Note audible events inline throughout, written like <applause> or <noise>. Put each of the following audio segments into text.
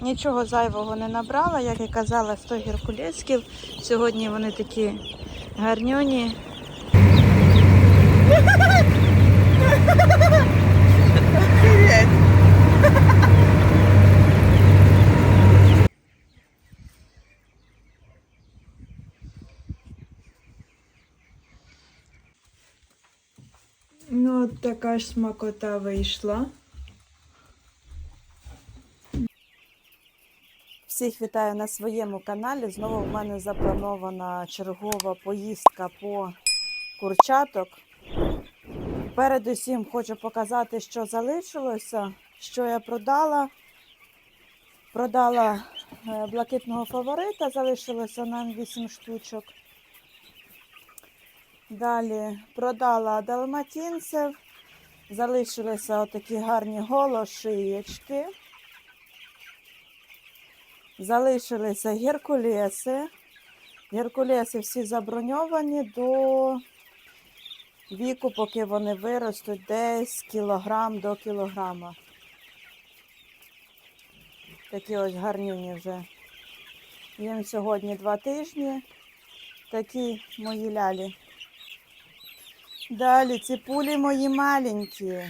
Нічого зайвого не набрала, як і казала, 100 геркулесків. Сьогодні вони такі гарньоні. Ну, от така ж смакота вийшла. Всіх вітаю на своєму каналі. Знову в мене запланована чергова поїздка по курчаток. Передусім хочу показати, що залишилося, що я продала. Продала е, блакитного фаворита, залишилося нам 8 штучок. Далі продала далматинців, залишилися отакі гарні голошиєчки. Залишилися геркулеси. Геркулеси всі заброньовані до віку, поки вони виростуть десь кілограм до кілограма. Такі ось гарнюні вже. Їм сьогодні два тижні. Такі мої лялі. Далі ці пулі мої маленькі.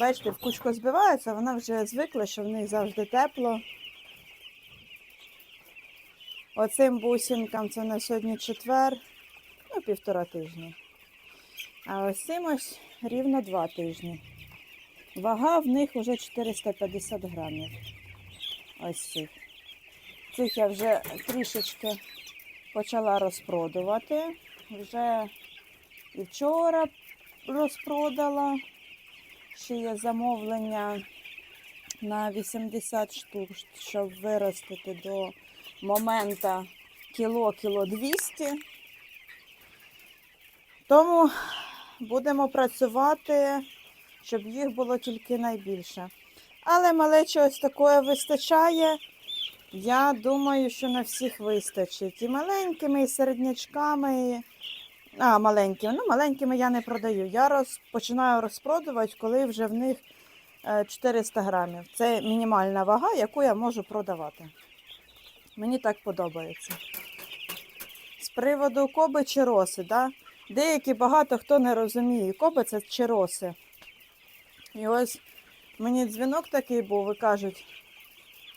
Бачите, в кучку збиваються, вона вже звикла, що в них завжди тепло. Оцим бусинкам це на сьогодні четвер, ну, півтора тижні. А ось цим ось рівно два тижні. Вага в них вже 450 грамів. Ось цих. Цих я вже трішечки почала розпродувати. Вже і вчора розпродала. Ще є замовлення на 80 штук, щоб виростити до моменту кіло, кіло 200. Тому будемо працювати, щоб їх було тільки найбільше. Але малечі ось такої вистачає. Я думаю, що на всіх вистачить. І маленькими, і середнячками. А, маленькими. Ну, маленькими я не продаю. Я роз... починаю розпродувати, коли вже в них е, 400 грамів. Це мінімальна вага, яку я можу продавати. Мені так подобається. З приводу коби чи роси, да? деякі багато хто не розуміє, коби це чи роси. І ось мені дзвінок такий був, і кажуть,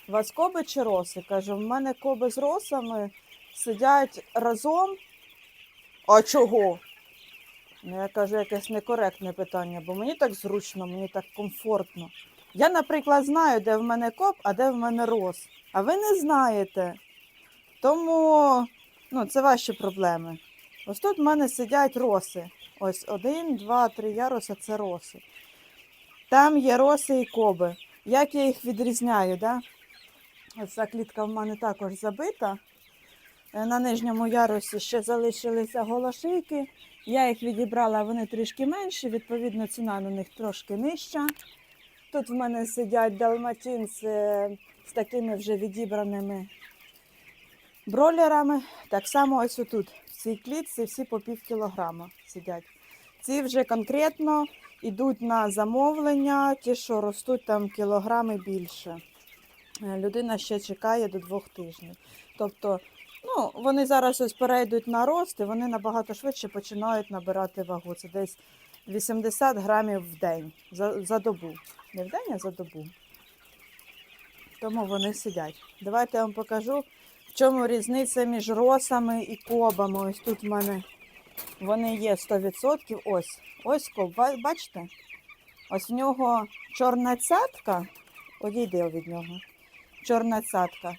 у вас коби чи роси? Кажу, в мене коби з росами сидять разом. А чого? Ну, я кажу, якесь некоректне питання, бо мені так зручно, мені так комфортно. Я, наприклад, знаю, де в мене коп, а де в мене рос. А ви не знаєте. Тому ну, це ваші проблеми. Ось тут в мене сидять роси. Ось один, два, три яруса це роси. Там є роси і коби. Як я їх відрізняю, да? Ось ця клітка в мене також забита. Е, На нижньому ярусі ще залишилися голошийки. Я їх відібрала, вони трішки менші, відповідно, ціна на них трошки нижча. Тут в мене сидять далматинці з такими вже відібраними бролерами. Так само ось отут, в цій клітці, всі по пів кілограма сидять. Ці вже конкретно йдуть на замовлення, ті, що ростуть там кілограми більше. Е, Людина ще чекає до двох тижнів. Тобто, ну, вони зараз ось перейдуть на рост, і вони набагато швидше починають набирати вагу. Це десь 80 грамів в день за, за добу. Не в день, а за добу. Тому вони сидять. Давайте я вам покажу, в чому різниця між росами і кобами. Ось тут в мене вони є 100%. Ось, ось коб, бачите? Ось в нього чорна цятка, одійди від нього. Чорна цятка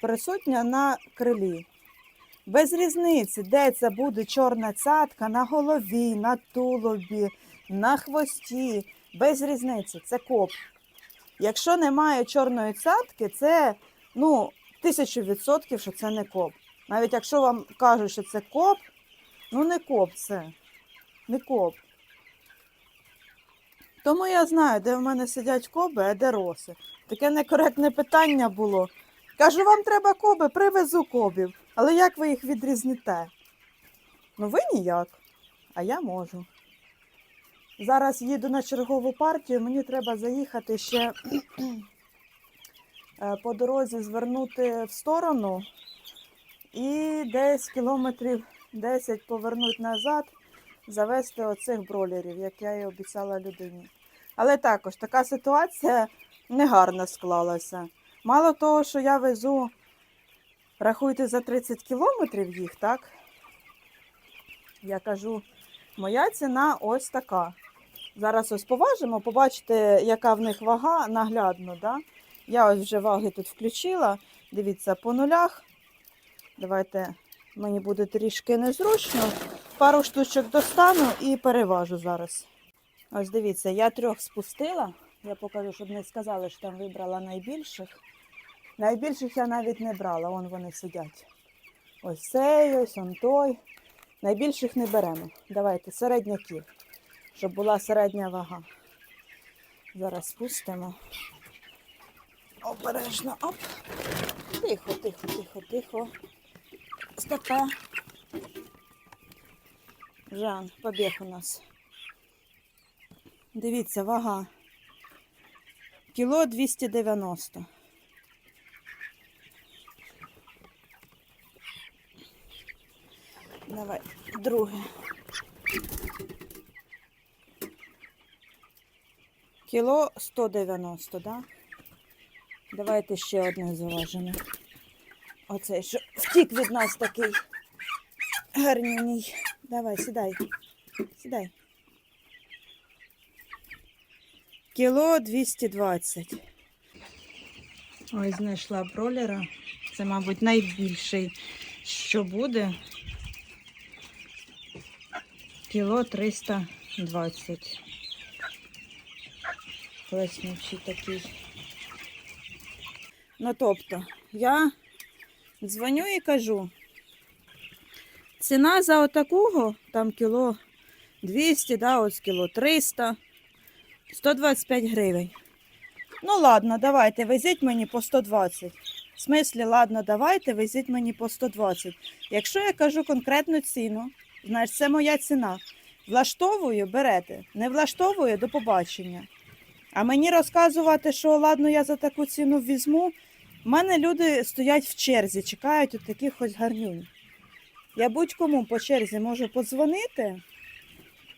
присутня на крилі. Без різниці, де це буде чорна цятка на голові, на тулубі, на хвості. Без різниці, це коп. Якщо немає чорної цятки, це ну, тисячу відсотків, що це не коп. Навіть якщо вам кажуть, що це коп, ну не коп це. Не коп. Тому я знаю, де в мене сидять коби, а де роси. Таке некоректне питання було. Кажу, вам треба коби, привезу кобів. Але як ви їх відрізните? Ну ви ніяк, а я можу. Зараз їду на чергову партію, мені треба заїхати ще <clears throat> е, по дорозі звернути в сторону і десь кілометрів 10 повернути назад, завести оцих бролерів, як я і обіцяла людині. Але також така ситуація негарно склалася. Мало того, що я везу, рахуйте за 30 кілометрів їх, так? Я кажу, моя ціна ось така. Зараз ось поважимо, побачите, яка в них вага наглядно. Да? Я ось вже ваги тут включила. Дивіться, по нулях. Давайте мені буде трішки незручно. Пару штучок достану і переважу зараз. Ось дивіться, я трьох спустила. Я покажу, щоб не сказали, що там вибрала найбільших. Найбільших я навіть не брала, вон вони сидять. Ось цей, ось он той. Найбільших не беремо. Давайте середняків, щоб була середня вага. Зараз спустимо. Обережно, оп. Тихо, тихо, тихо, тихо. Стопе. Жан, побіг у нас. Дивіться, вага. Кіло 290. Давай, друге. Кіло 190, да? Давайте ще одне заважимо. Оцей, що втік від нас такий гарнюній. Давай, сідай. Сідай. Кіло 220. Ой, знайшла бролера. Це, мабуть, найбільший, що буде. Кіло 320. Плеснучий такий. Ну, тобто, я дзвоню і кажу. Ціна за отакого, там кіло 200, да, ось кіло 300, 125 гривень. Ну, ладно, давайте, везіть мені по 120. В смислі, ладно, давайте, везіть мені по 120. Якщо я кажу конкретну ціну, знаєш, це моя ціна. Влаштовую, берете. Не влаштовую, до побачення. А мені розказувати, що ладно, я за таку ціну візьму. У мене люди стоять в черзі, чекають от таких ось гарнюнь. Я будь-кому по черзі можу подзвонити.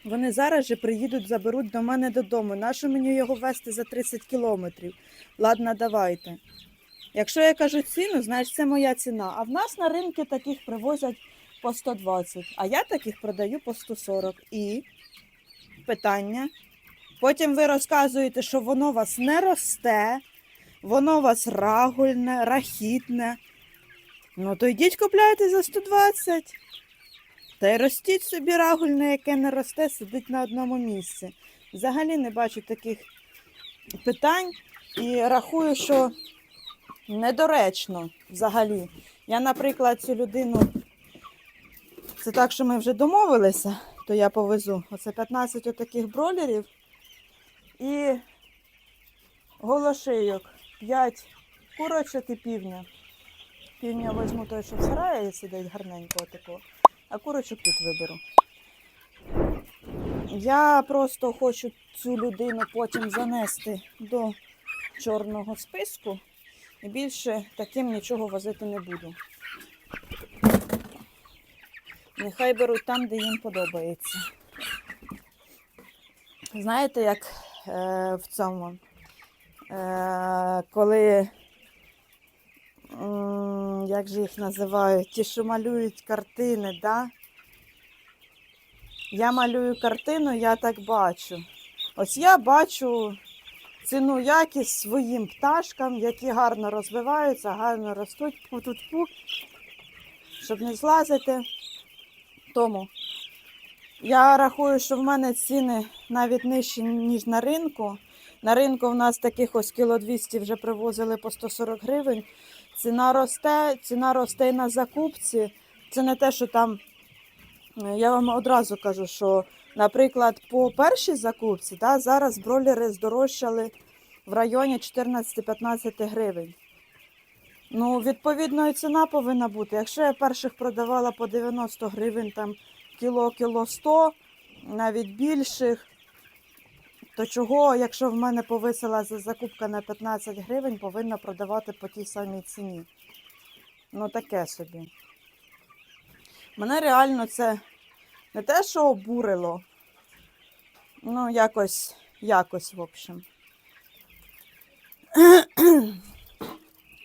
Вони зараз же приїдуть, заберуть до мене додому. Нащо мені його вести за 30 кілометрів? Ладно, давайте. Якщо я кажу ціну, знаєш, це моя ціна. А в нас на ринку таких привозять по 120, а я таких продаю по 140. І питання. Потім ви розказуєте, що воно у вас не росте, воно у вас рагульне, рахітне. Ну, то йдіть купляйте за 120. Та й ростіть собі рагульне, яке не росте, сидить на одному місці. Взагалі не бачу таких питань і рахую, що недоречно взагалі. Я, наприклад, цю людину, це так, що ми вже домовилися, то я повезу. Оце 15 отаких бролерів і голошийок, 5 курочок і півня. Півня візьму той, що в сараї сидить гарненько отако, а курочок тут виберу. Я просто хочу цю людину потім занести до чорного списку і більше таким нічого возити не буду. Нехай беруть там, де їм подобається. Знаєте, як в цьому, е, коли, як же їх називають, ті, що малюють картини, да? Я малюю картину, я так бачу. Ось я бачу ціну якість своїм пташкам, які гарно розвиваються, гарно ростуть, пу-тут-пу, щоб не злазити. Тому я рахую, що в мене ціни навіть нижчі, ніж на ринку. На ринку в нас таких ось кіло 200 вже привозили по 140 гривень. Ціна росте, ціна росте і на закупці. Це не те, що там, е, я вам одразу кажу, що, наприклад, по першій закупці да, зараз бролери здорожчали в районі 14-15 гривень. Ну, відповідно, і ціна повинна бути. Якщо я перших продавала по 90 гривень там кіло, кіло 100, навіть більших, То чого, якщо в мене повисила закупка на 15 гривень, повинна продавати по тій самій ціні? Ну, таке собі. Мене реально це не те, що обурило. Ну, якось, якось, в общем.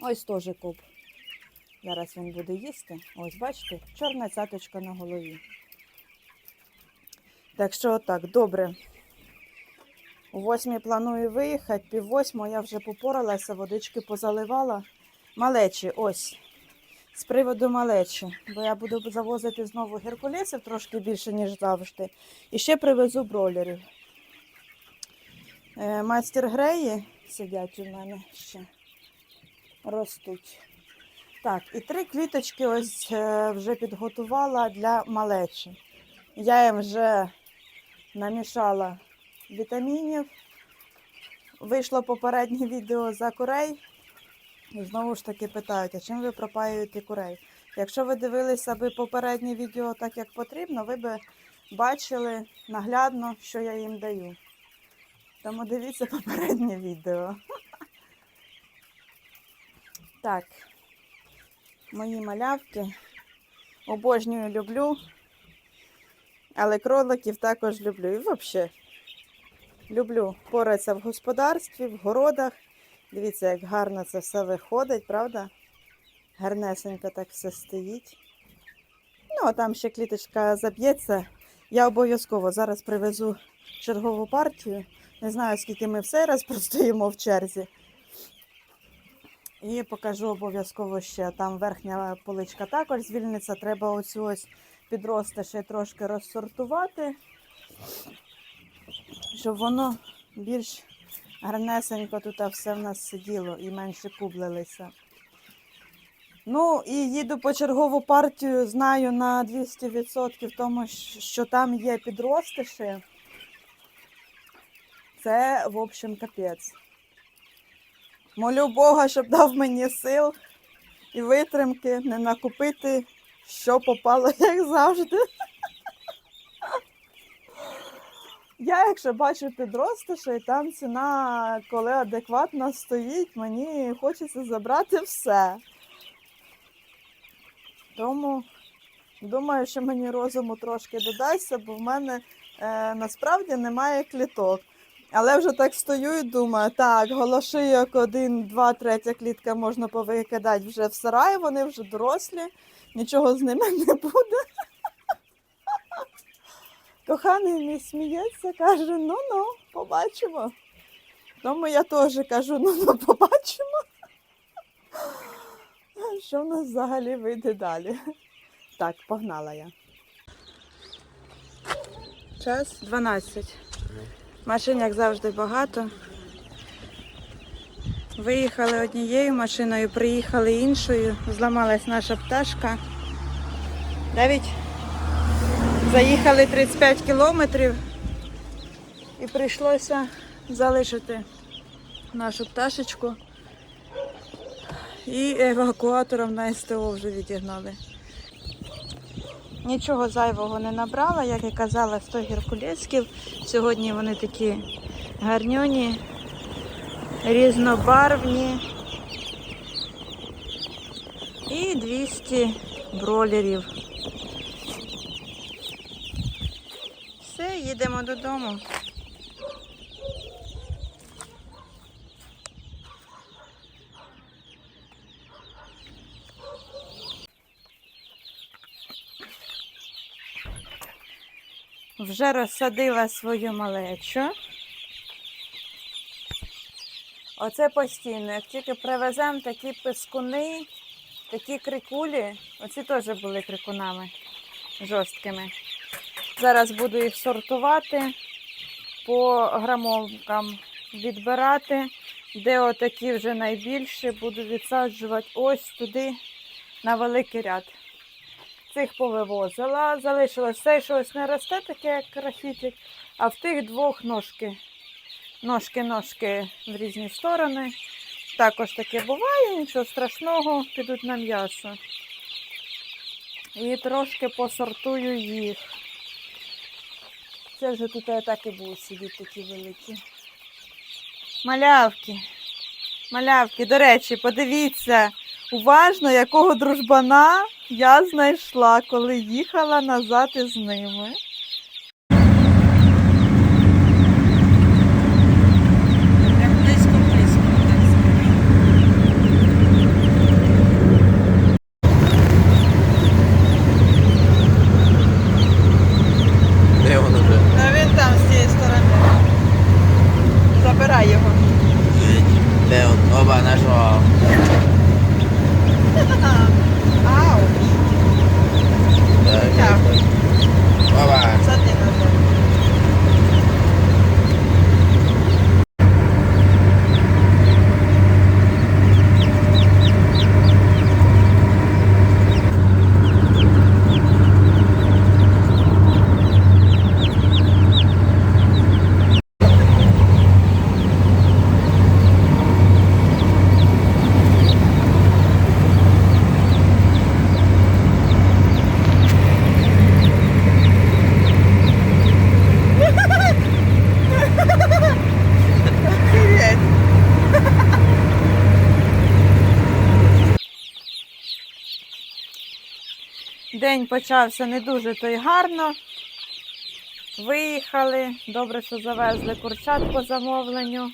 Ось теж коп. Зараз він буде їсти. Ось, бачите, чорна цяточка на голові. Так що отак, добре. У восьмій планую виїхати, пів восьмого я вже попоралася, водички позаливала. Малечі, ось. З приводу малечі, бо я буду завозити знову геркулесів трошки більше, ніж завжди. І ще привезу бролерів. Е, Майстер греї сидять у мене ще. Ростуть. Так, і три квіточки ось е, вже підготувала для малечі. Я їм вже намішала вітамінів. Вийшло попереднє відео за курей. Знову ж таки питають, а чим ви пропаюєте курей? Якщо ви дивилися би попереднє відео так, як потрібно, ви б бачили наглядно, що я їм даю. Тому дивіться попереднє відео. Так, мої малявки. Обожнюю, люблю. Але кроликів також люблю. І взагалі люблю поратися в господарстві, в городах. Дивіться, як гарно це все виходить, правда? Гарнесенько так все стоїть. Ну, а там ще кліточка заб'ється. Я обов'язково зараз привезу чергову партію. Не знаю, скільки ми в цей раз простоїмо в черзі. І покажу обов'язково ще. Там верхня поличка також звільниться. Треба оцю ось підрости ще трошки розсортувати, щоб воно більш гарнесенько тут все в нас сиділо і менше кублилися. Ну і їду по чергову партію, знаю на 200% тому, що там є підростиші. Це, в общем, капець. Молю Бога, щоб дав мені сил і витримки не накупити, що попало, <laughs> як завжди. Я, якщо бачу підростиша, і там ціна, коли адекватно стоїть, мені хочеться забрати все. Тому думаю, що мені розуму трошки додасться, бо в мене е, насправді немає кліток. Але вже так стою і думаю, так, голошийок один, два, третя клітка можна повикидати вже в сарай, вони вже дорослі, нічого з ними не буде. Коханий мій сміється, каже, ну-ну, побачимо. Тому я теж кажу, ну-ну, побачимо. Що в нас взагалі вийде далі? Так, погнала я. Час 12. Машин, як завжди, багато. Виїхали однією машиною, приїхали іншою. Зламалась наша пташка. Навіть заїхали 35 кілометрів і прийшлося залишити нашу пташечку. І евакуатором на СТО вже відігнали. Нічого зайвого не набрала, як і казала, 100 геркулесків. Сьогодні вони такі гарньоні, різнобарвні. І 200 бролерів. Все, їдемо додому. Вже розсадила свою малечу. Оце постійно. Як тільки привеземо такі пискуни, такі крикулі, оці теж були крикунами жорсткими. Зараз буду їх сортувати по грамовкам, відбирати, де отакі вже найбільші, буду відсаджувати ось туди на великий ряд. Цих повивозила, залишилось все, що ось не росте, таке як крахітик, а в тих двох ножки. Ножки-ножки в різні сторони. Також таке буває, нічого страшного, підуть на м'ясо. І трошки посортую їх. Це вже тут так і будуть сидіти такі великі. Малявки. Малявки, до речі, подивіться уважно, якого дружбана я знайшла, коли їхала назад із ними. Прям близько-близько. Де воно вже? А він там з цієї сторони. Забирай його. Де он? Оба нашого. Ау, Так, Так. Оба. сади назад. Привіт. День почався не дуже то й гарно. Виїхали. Добре, що завезли курчат по замовленню.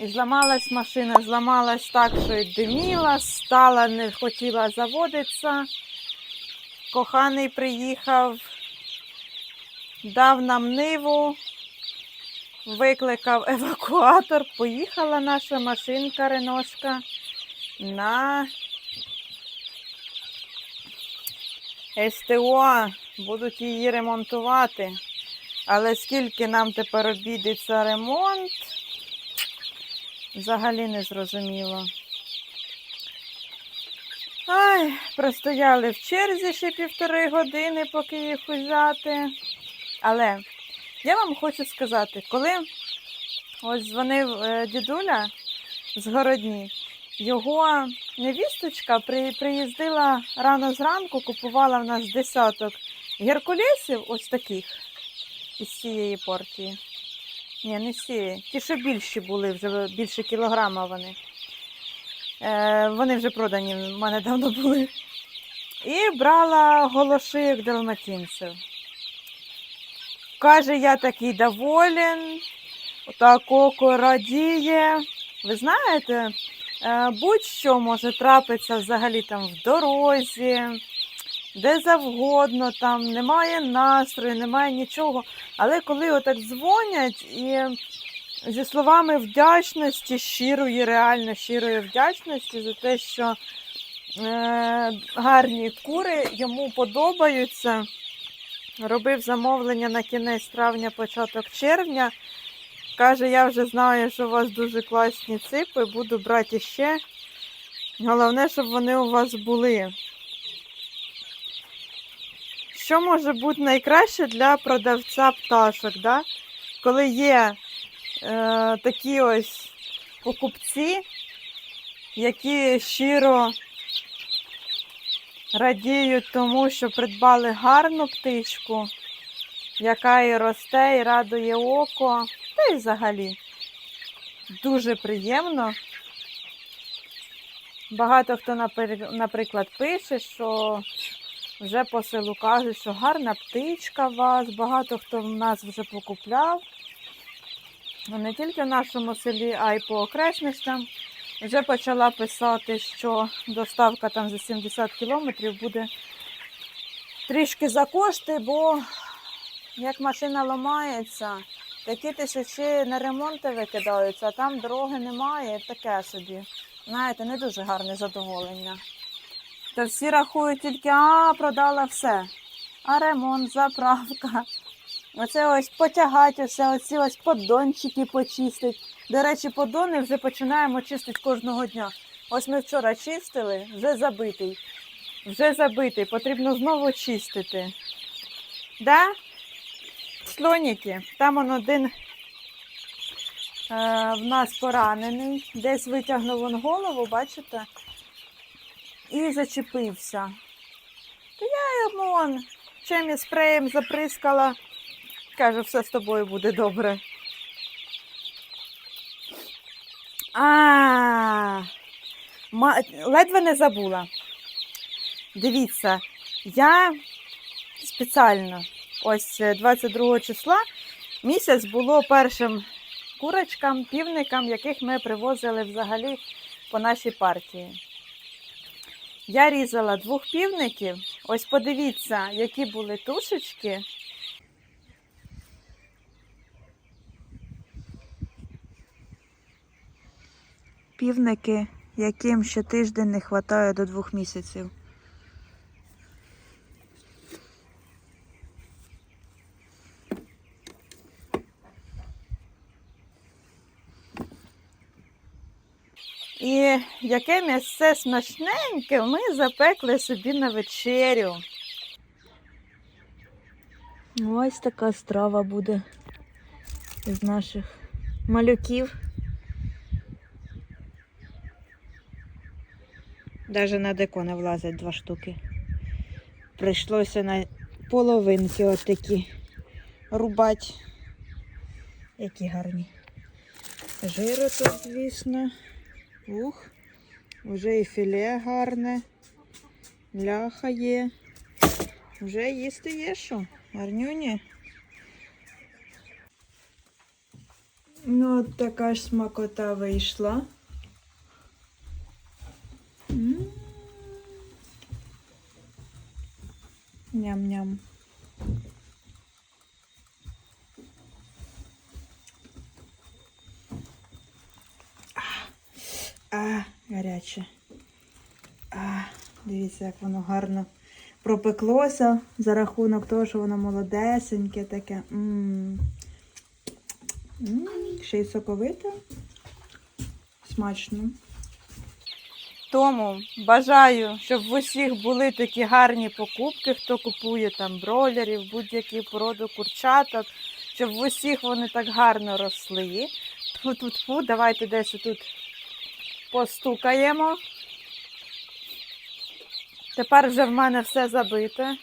І зламалась машина, зламалась так, що й диміла, стала, не хотіла заводитися. Коханий приїхав, дав нам ниву, викликав евакуатор, поїхала наша машинка Реношка на СТО. Будуть її ремонтувати. Але скільки нам тепер обійдеться ремонт, взагалі не зрозуміло. Ай, простояли в черзі ще півтори години, поки їх взяти. Але я вам хочу сказати, коли ось дзвонив е, дідуля з городні, його невісточка при, приїздила рано зранку, купувала в нас десяток геркулесів, ось таких із цієї партії. Ні, не цієї. Ті, що більші були, вже більше кілограма вони. Е, вони вже продані, в мене давно були. І брала голошик далматинців. Каже, я такий доволен, такого радіє. Ви знаєте, будь-що може трапитися взагалі там в дорозі, де завгодно, там немає настрою, немає нічого. Але коли отак дзвонять і зі словами вдячності, щирої, реально щирої вдячності за те, що е, гарні кури йому подобаються. Робив замовлення на кінець травня, початок червня. Каже, я вже знаю, що у вас дуже класні ципи, буду брати ще. Головне, щоб вони у вас були. Що може бути найкраще для продавця пташок, да? коли є е, такі ось покупці, які щиро радіють тому, що придбали гарну птичку, яка і росте, і радує око, та й взагалі дуже приємно. Багато хто, наприклад, пише, що вже по селу кажуть, що гарна птичка у вас, багато хто в нас вже покупляв. Ну, Не тільки в нашому селі, а й по окресностям. Вже почала писати, що доставка там за 70 кілометрів буде трішки за кошти, бо як машина ламається, такі тисячі на ремонти викидаються, а там дороги немає, таке собі. Знаєте, не дуже гарне задоволення. То всі рахують тільки, а, продала все. А ремонт, заправка. Оце ось потягати, все, оці ось поддончики почистить. До речі, поддони вже починаємо чистити кожного дня. Ось ми вчора чистили, вже забитий. Вже забитий, потрібно знову чистити. Да? Слоніки, там он один е, в нас поранений, десь витягнув он голову, бачите? І зачепився. То я йому он чимось спреєм заприскала Каже, все з тобою буде добре. А, ма- ледве не забула. Дивіться, я спеціально ось е, 22 числа місяць було першим курочкам, півникам, яких ми привозили взагалі по нашій партії. Я різала двох півників. Ось подивіться, які були тушечки. Півники, яким ще тиждень не вистачає до двох місяців. І яке м'ясце смачненьке ми запекли собі на вечерю. Ось така страва буде з наших малюків. Даже на деко не влазять два штуки. Прийшлося на половинки от такі рубати. Які гарні. Жиру тут, звісно. Ух, вже і філе гарне. Ляха є. Вже їсти є що? Гарнюні. Ну, от така ж смакота вийшла. Ням-ням. А, гаряче. А, дивіться, як воно гарно пропеклося за рахунок того, що воно молодесеньке таке. М. М, Ще й соковите. Смачно. Тому бажаю, щоб в усіх були такі гарні покупки, хто купує там бройлерів, будь-які породу курчаток, щоб в усіх вони так гарно росли. Давайте десь тут постукаємо. Тепер вже в мене все забите.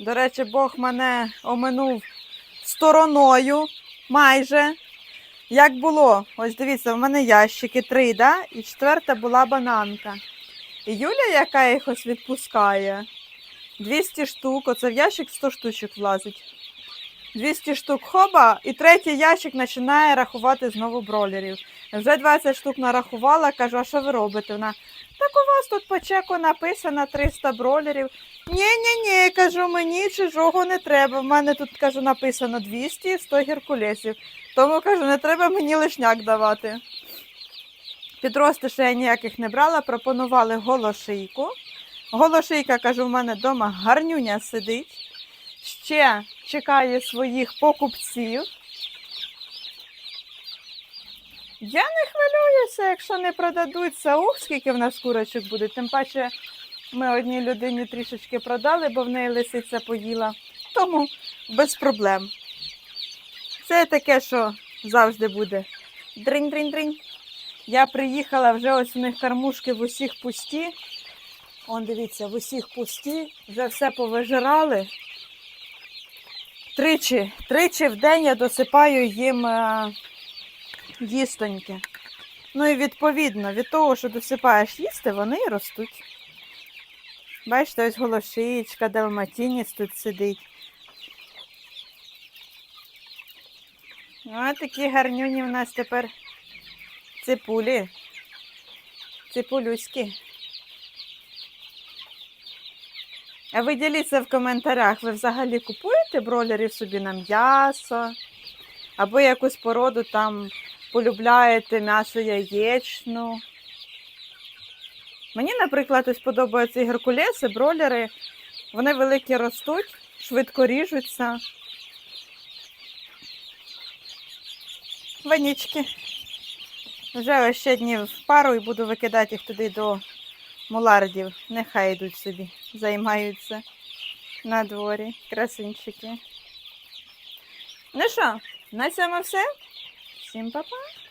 До речі, Бог мене оминув стороною майже. Як було? Ось дивіться, в мене ящики три, да? і четверта була бананка. І Юля, яка їх ось відпускає, 200 штук, оце в ящик 100 штучок влазить. 200 штук хоба, і третій ящик починає рахувати знову бролерів. Вже 20 штук нарахувала, кажу, а що ви робите? Вона, так у вас тут по чеку написано 300 бролерів. Ні-ні-ні, кажу, мені чужого не треба. В мене тут, кажу, написано 200 і 100 геркулесів. Тому кажу, не треба мені лишняк давати. Підрости ще я ніяких не брала, пропонували голошийку. Голошийка, кажу, в мене вдома гарнюня сидить. Ще чекає своїх покупців. Я не хвилююся, якщо не продадуться. Ух, скільки в нас курочок буде. Тим паче ми одній людині трішечки продали, бо в неї лисиця поїла. Тому без проблем. Це таке, що завжди буде. Дринь-дринь-дринь. Я приїхала, вже ось у них кормушки в усіх пусті. Он дивіться, в усіх пусті, вже все повижирали. Тричі, тричі в день я досипаю їм е, їстоньки. Ну і відповідно, від того, що досипаєш їсти, вони і ростуть. Бачите, ось голошичка, далматінець тут сидить. Ось такі гарнюні в нас тепер ципулі. Ципулюські. А ви діліться в коментарях, ви взагалі купуєте бролерів собі на м'ясо? Або якусь породу там полюбляєте м'ясо яєчну? Мені, наприклад, ось подобаються і геркулеси, бролери. Вони великі ростуть, швидко ріжуться. Ванічки. Вже ще днів пару і буду викидати їх туди до мулардів. Нехай йдуть собі, займаються на дворі. красинчики. Ну що, на цьому все. Всім па-па.